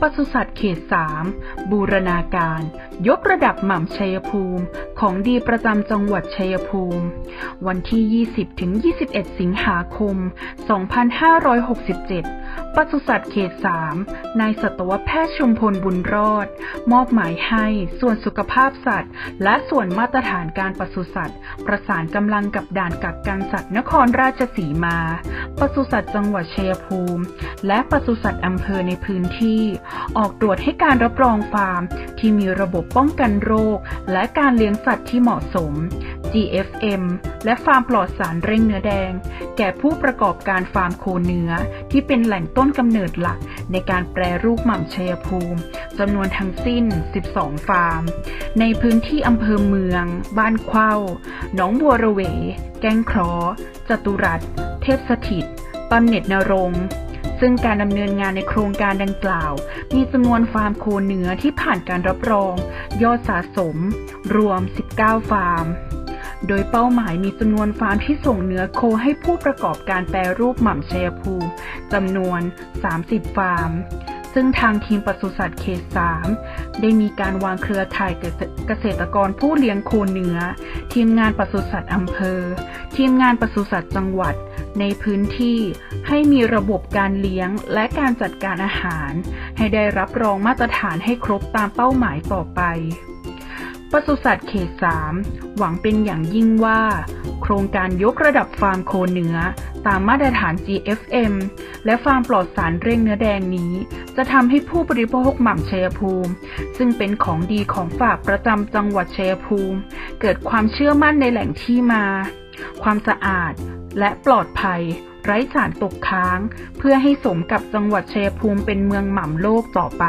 ปศุสัตว์เขต3บูรณาการ ยกระดับหม่ำชัยภูมิ ของดีประจำจังหวัดชัยภูมิ วันที่ 20-21 สิงหาคม 2567 ปศุสัตว์เขต 3 นายสัตวแพทย์ชุมพลบุญรอด มอบหมายให้ส่วนสุขภาพสัตว์ และส่วนมาตรฐานการปศุสัตว์ ประสานกำลังกับด่านกักกันสัตว์นครราชสีมา ปศุสัตว์จังหวัดชัยภูมิ และปศุสัตว์อำเภอในพื้นที่ ออกตรวจให้การรับรองฟาร์ม ที่มีระบบป้องกันโรค และการเลี้ยงสัตว์ที่เหมาะสม GFM และฟาร์มปลอดสารเร่งเนื้อแดง แก่ผู้ประกอบการฟาร์มโคเนื้อ ที่เป็นแหล่งต้นกำเนิดหลัก ในการแปรรูปหม่ำชัยภูมิจำนวนทั้งสิ้น 12 ฟาร์ม ในพื้นที่อำเภอเมือง บ้านเข้าหนองบัวระเว แก้งคราะห์จตุรัส เทพสถิตบำเหน็จนรงซึ่งการดำเนินงานในโครงการดังกล่าว มีจำนวนฟาร์มโคเนื้อที่ผ่านการรับรอง ยอดสะสม รวม 19 ฟาร์ม โดยเป้าหมายมีจำนวนฟาร์มที่ส่งเนื้อโคให้ผู้ประกอบการแปรรูปหม่ำชัยภูมิจำนวน 30 ฟาร์ม ซึ่งทางทีมปศุสัตว์เขต 3 ได้มีการวางเครือข่ายเกษตรกรผู้เลี้ยงโคเนื้อ ทีมงานปศุสัตว์อำเภอ ทีมงานปศุสัตว์จังหวัดในพื้นที่ให้มีระบบการเลี้ยงและการจัดการอาหาร ให้ได้รับรองมาตรฐานให้ครบตามเป้าหมายต่อไป ปศุสัตว์เขต 3 หวังเป็นอย่างยิ่งว่า โครงการยกระดับฟาร์มโคเนื้อ ตามมาตรฐาน GFM และฟาร์มปลอดสารเร่งเนื้อแดงนี้ จะทำให้ผู้บริโภคหม่ำชัยภูมิ ซึ่งเป็นของดีของฝากประจำจังหวัดชัยภูมิ เกิดความเชื่อมั่นในแหล่งที่มา ความสะอาดและปลอดภัย ไร้สารตกค้าง เพื่อให้สมกับจังหวัดชัยภูมิเป็นเมืองหม่ำโลกต่อไป